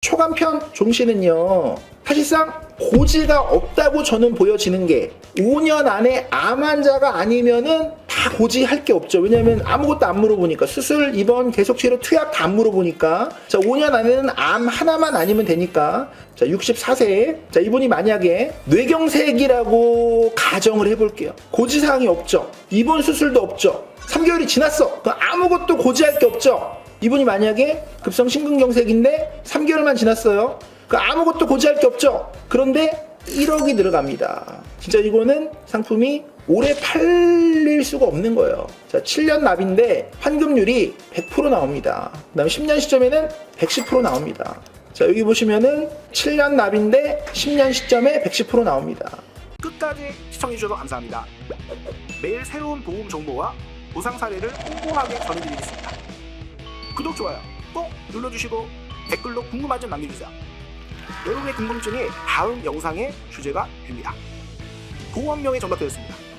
초간편 종씨는요 사실상 고지가 없다고 저는 보여지는 게 5년 안에 암 환자가 아니면은 다 고지할 게 없죠. 왜냐면 아무것도 안 물어보니까. 수술 입원 계속 치료 투약 다 안 물어보니까. 자 5년 안에는 암 하나만 아니면 되니까. 자 64세. 자 이분이 만약에 뇌경색이라고 가정을 해볼게요. 고지사항이 없죠. 입원 수술도 없죠. 3개월이 지났어. 그럼 아무것도 고지할 게 없죠 이분이 만약에 급성 심근경색인데 3개월만 지났어요. 그 아무것도 고지할 게 없죠. 그런데 1억이 들어갑니다. 진짜 이거는 상품이 오래 팔릴 수가 없는 거예요. 자, 7년 납인데 환급률이 100% 나옵니다. 그 다음에 10년 시점에는 110% 나옵니다. 자, 여기 보시면은 7년 납인데 10년 시점에 110% 나옵니다. 끝까지 시청해주셔서 감사합니다. 매일 새로운 보험 정보와 보상 사례를 꼼꼼하게 전해드리겠습니다. 구독, 좋아요 꼭 눌러주시고 댓글로 궁금한 점 남겨주세요. 여러분의 궁금증이 다음 영상의 주제가 됩니다. 보험명예 정답되었습니다.